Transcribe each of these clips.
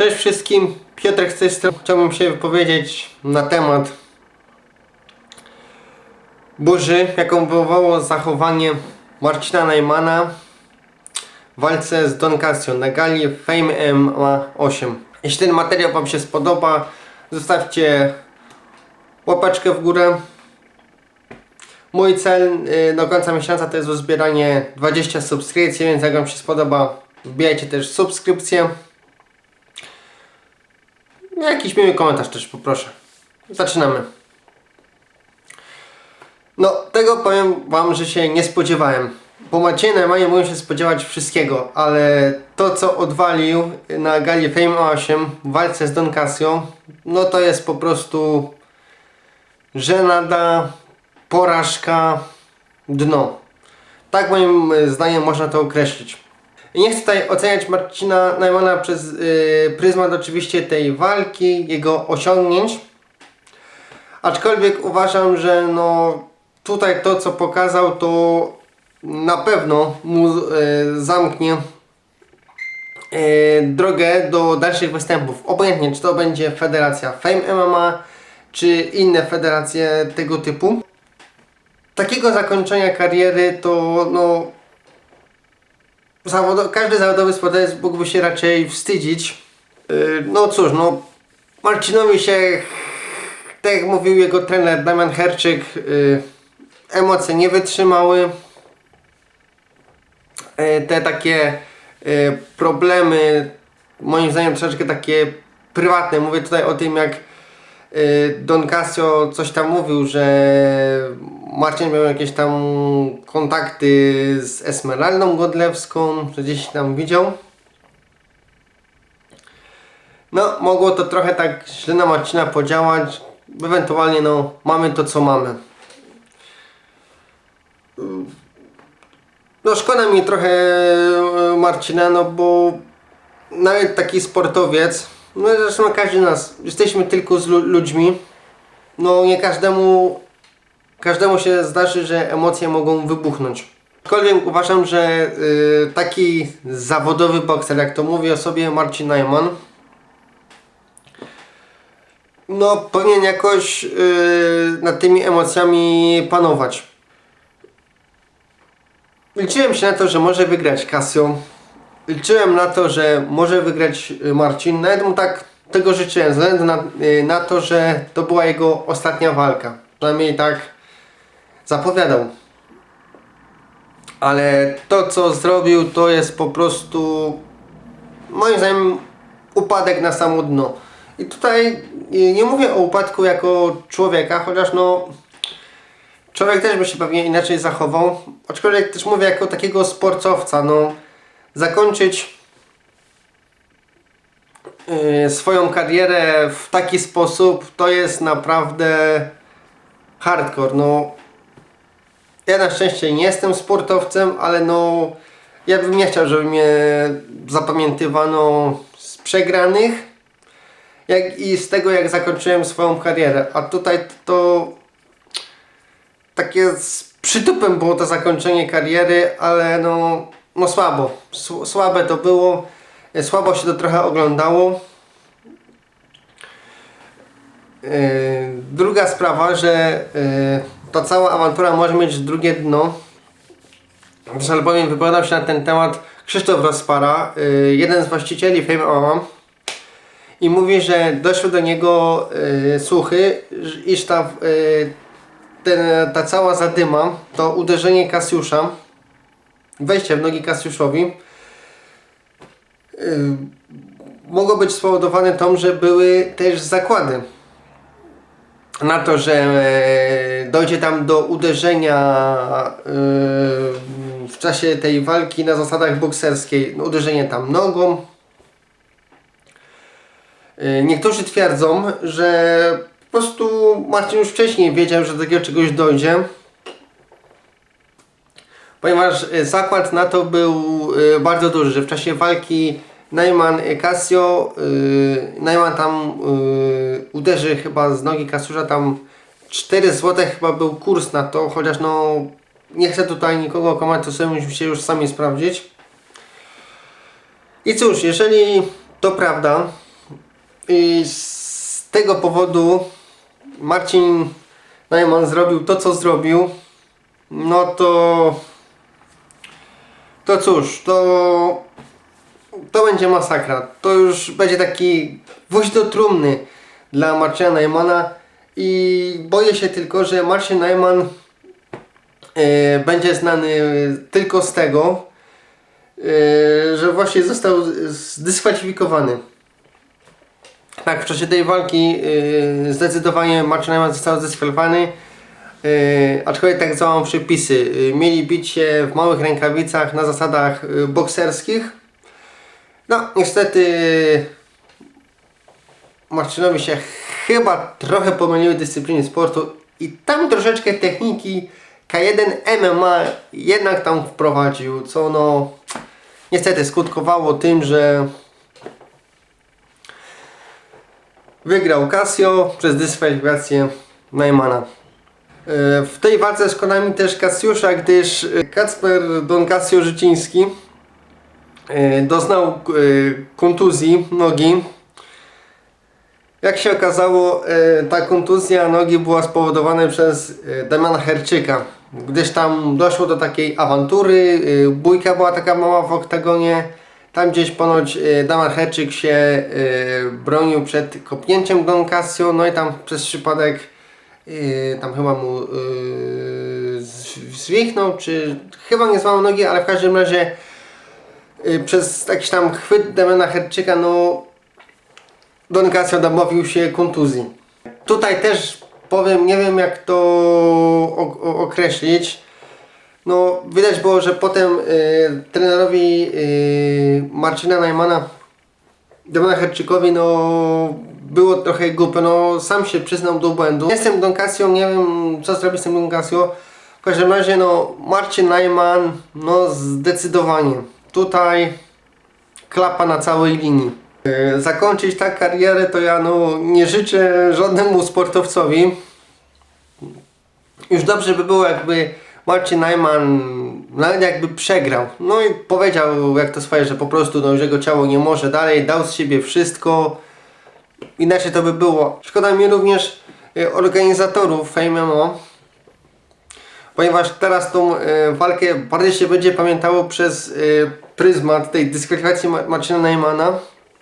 Cześć wszystkim, Piotrek z tej strony. Chciałbym się wypowiedzieć na temat burzy, jaką wywołało zachowanie Marcina Najmana w walce z Don Casio na gali Fame MMA 8. Jeśli ten materiał Wam się spodoba, zostawcie łapeczkę w górę. Mój cel y, do końca miesiąca to jest uzbieranie 20 subskrypcji, więc jak Wam się spodoba, wbijajcie też subskrypcję. Jakiś miły komentarz też poproszę. Zaczynamy. No, tego powiem Wam, że się nie spodziewałem. Po Macieju Najmanie mogłem się spodziewać wszystkiego, ale to co odwalił na gali Fame 8 w walce z Don Casio, no to jest po prostu żenada, porażka, dno. Tak moim zdaniem można to określić. Nie chcę tutaj oceniać Marcina Najmana przez yy, pryzmat oczywiście tej walki, jego osiągnięć. Aczkolwiek uważam, że no tutaj to co pokazał to na pewno mu yy, zamknie yy, drogę do dalszych występów. Obojętnie czy to będzie federacja Fame MMA czy inne federacje tego typu. Takiego zakończenia kariery to no zawodo, każdy zawodowy sportowiec mógłby się raczej wstydzić. Yy, no cóż, no Marcinowi się, tak jak mówił jego trener Damian Herczyk, yy, emocje nie wytrzymały. Yy, te takie yy, problemy, moim zdaniem troszeczkę takie prywatne. Mówię tutaj o tym, jak Don Casio coś tam mówił, że Marcin miał jakieś tam kontakty z Esmeraldą Godlewską, że gdzieś tam widział. No, mogło to trochę tak źle na Marcina podziałać. Ewentualnie, no, mamy to, co mamy. No, szkoda mi trochę e, Marcina, no bo nawet taki sportowiec, no zresztą każdy nas, jesteśmy tylko z lu- ludźmi. No, nie każdemu każdemu się zdarzy, że emocje mogą wybuchnąć. Aczkolwiek uważam, że y, taki zawodowy bokser, jak to mówi o sobie Marcin Najman, no powinien jakoś y, nad tymi emocjami panować. Liczyłem się na to, że może wygrać Casio. Liczyłem na to, że może wygrać y, Marcin. Nawet mu tak tego życzyłem, ze względu na, y, na to, że to była jego ostatnia walka. Przynajmniej tak zapowiadał. Ale to co zrobił to jest po prostu moim zdaniem upadek na samo dno. I tutaj y, nie mówię o upadku jako człowieka, chociaż no człowiek też by się pewnie inaczej zachował. Aczkolwiek też mówię jako takiego sportowca, no zakończyć y, swoją karierę w taki sposób to jest naprawdę hardcore. No ja na szczęście nie jestem sportowcem, ale no ja bym nie chciał, żeby mnie zapamiętywano z przegranych, jak i z tego, jak zakończyłem swoją karierę. A tutaj to takie z przytupem było to zakończenie kariery, ale no, no słabo. Sł- Słabe to było. Słabo się to trochę oglądało. Yy, druga sprawa, że yy, ta cała awantura może mieć drugie dno. Też albowiem wypowiadał się na ten temat Krzysztof Rozpara, jeden z właścicieli Fame MMA i mówi, że doszły do niego słuchy, iż ta, ten, ta cała zadyma, to uderzenie Kasiusza, wejście w nogi Kasiuszowi yy, mogło być spowodowane tym, że były też zakłady na to, że e, dojdzie tam do uderzenia e, w czasie tej walki na zasadach bokserskiej, no, uderzenie tam nogą. E, Niektórzy twierdzą, że po prostu Marcin już wcześniej wiedział, że do takiego czegoś dojdzie. Ponieważ e, zakład na to był e, bardzo duży, że w czasie walki Najman e, Casio, Najman tam uderzy chyba z nogi Kasiusza, tam 4 zł chyba był kurs na to, chociaż no nie chcę tutaj nikogo komentować, to sobie już sami sprawdzić. I cóż, jeżeli to prawda, I z tego powodu Marcin Najman zrobił to, co zrobił. No to. To cóż, to. To będzie masakra. To już będzie taki gwóźdź do trumny dla Marcina Najmana. I boję się tylko, że Marcin Najman e, będzie znany tylko z tego, e, że właśnie został zdyskwalifikowany. Tak, w czasie tej walki yy, zdecydowanie Marcin Najman został zdyskwalifikowany. Yy, aczkolwiek tak złamał przepisy. Yy, mieli bić się w małych rękawicach na zasadach yy, bokserskich. No, niestety Marcinowi się chyba trochę pomyliły dyscypliny sportu i tam troszeczkę techniki K1 MMA jednak tam wprowadził, co no niestety skutkowało tym, że Wygrał Casio przez dyskwalifikację Najmana. E, W tej walce szkoda mi też Kasiusza, gdyż e, Kacper Don Casio Życiński e, doznał kontuzji nogi. Jak się okazało, ta kontuzja nogi była spowodowana przez Damiana Herczyka, gdyż tam doszło do takiej awantury, bójka była taka mała w oktagonie. Tam gdzieś ponoć Damian Herczyk się bronił przed kopnięciem Don Casio, no i tam przez przypadek tam chyba mu z- zwichnął, czy chyba nie złamał nogi, ale w każdym razie e, przez jakiś tam chwyt Damiana Herczyka, no Don Casio się kontuzji. Tutaj też powiem, nie wiem jak to określić. No, widać było, że potem y, trenerowi y, Marcina Najmana, Damiana Herczykowi, no było trochę głupio, no sam się przyznał do błędu. Jestem Don Casio, nie wiem co zrobić z tym Don Casio. W każdym razie, no Marcin Najman, no zdecydowanie. Tutaj klapa na całej linii. E, Zakończyć tak karierę to ja no, nie życzę żadnemu sportowcowi. Już dobrze by było jakby Marcin Najman nawet jakby przegrał. No i powiedział jak to swoje, że po prostu no, że jego ciało nie może dalej, dał z siebie wszystko. Inaczej to by było. Szkoda mi również e, organizatorów Fame MMA, ponieważ teraz tą e, walkę bardziej się będzie pamiętało przez e, pryzmat tej dyskwalifikacji Ma- Marcina Najmana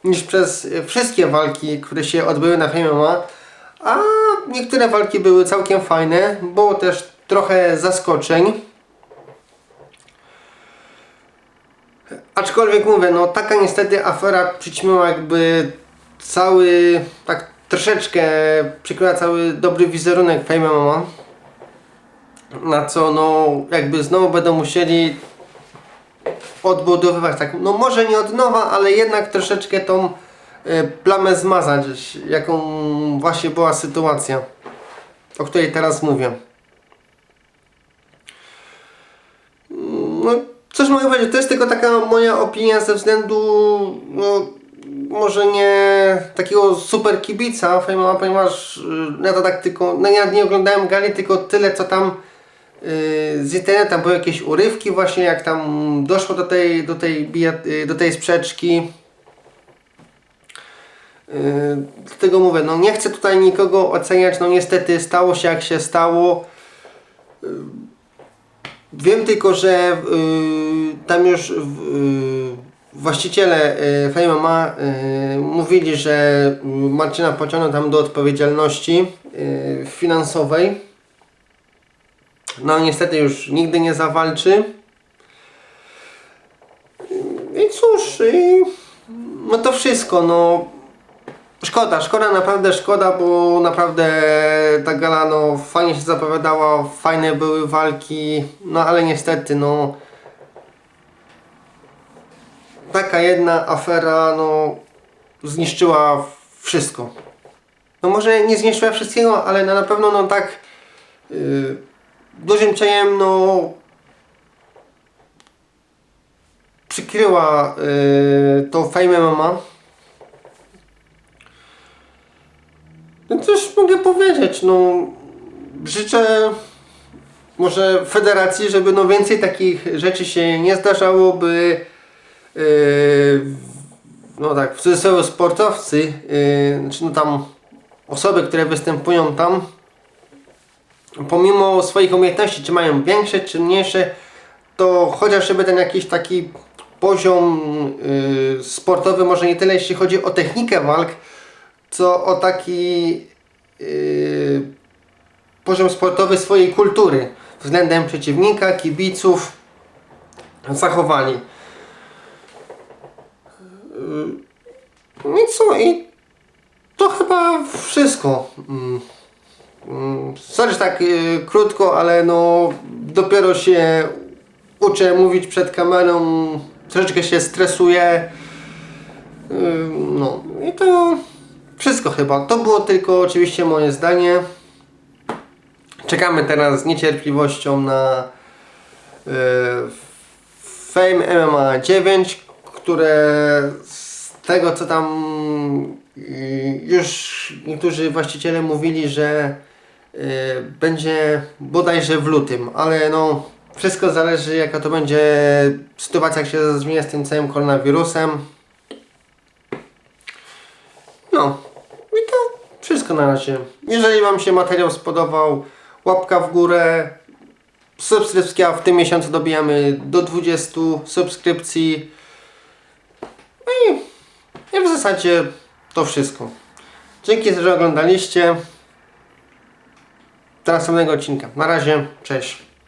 niż przez wszystkie walki, które się odbyły na Fame MMA. A niektóre walki były całkiem fajne, było też trochę zaskoczeń. Aczkolwiek mówię, no taka niestety afera przyćmiła jakby cały, tak troszeczkę przykryła cały dobry wizerunek Fame MMA. Na co no jakby znowu będą musieli odbudowywać tak, no może nie od nowa, ale jednak troszeczkę tą e, plamę zmazać, jaką właśnie była sytuacja, o której teraz mówię. No, coś mogę powiedzieć, to jest tylko taka moja opinia ze względu, no, może nie takiego super kibica Fejma, ponieważ y, ja to tak tylko, no ja nie oglądałem gali, tylko tyle co tam y, z internetu, były jakieś urywki właśnie, jak tam doszło do tej, do tej, y, do tej sprzeczki. Yy, Dlatego mówię, no nie chcę tutaj nikogo oceniać, no niestety stało się jak się stało. Wiem tylko, że tam już yy, właściciele yy, Fame MMA yy, mówili, że yy, Marcina pociągną tam do odpowiedzialności yy, finansowej. No niestety już nigdy nie zawalczy. I cóż, yy, no to wszystko, no Szkoda, szkoda, naprawdę szkoda, bo naprawdę ta gala no fajnie się zapowiadała, fajne były walki, no ale niestety no taka jedna afera no zniszczyła wszystko. No może nie zniszczyła wszystkiego, ale na pewno no tak yy, dużym cieniem no przykryła yy, to Fame MMA. No cóż mogę powiedzieć, no życzę może federacji, żeby no więcej takich rzeczy się nie zdarzało, by no tak, w cudzysłowie sportowcy, yy, znaczy no tam osoby, które występują tam, pomimo swoich umiejętności, czy mają większe, czy mniejsze, to chociażby ten jakiś taki poziom yy, sportowy, może nie tyle jeśli chodzi o technikę walk, co o taki yy, poziom sportowy swojej kultury względem przeciwnika, kibiców zachowali. Yy, I co? I to chyba wszystko. Mm. Mm, Sorry, tak yy, krótko, ale no dopiero się uczę mówić przed kamerą, troszeczkę się stresuję. Yy, No i to wszystko chyba. To było tylko oczywiście moje zdanie. Czekamy teraz z niecierpliwością na Fame MMA 9, które z tego co tam yy, już niektórzy właściciele mówili, że yy, będzie bodajże w lutym, ale no wszystko zależy jaka to będzie sytuacja, jak się zmienia z tym całym koronawirusem. No i to wszystko na razie. Jeżeli Wam się materiał spodobał, łapka w górę, subskrypcja. W tym miesiącu dobijamy do 20 subskrypcji. I w zasadzie to wszystko. Dzięki, że oglądaliście. Do następnego odcinka. Na razie, cześć.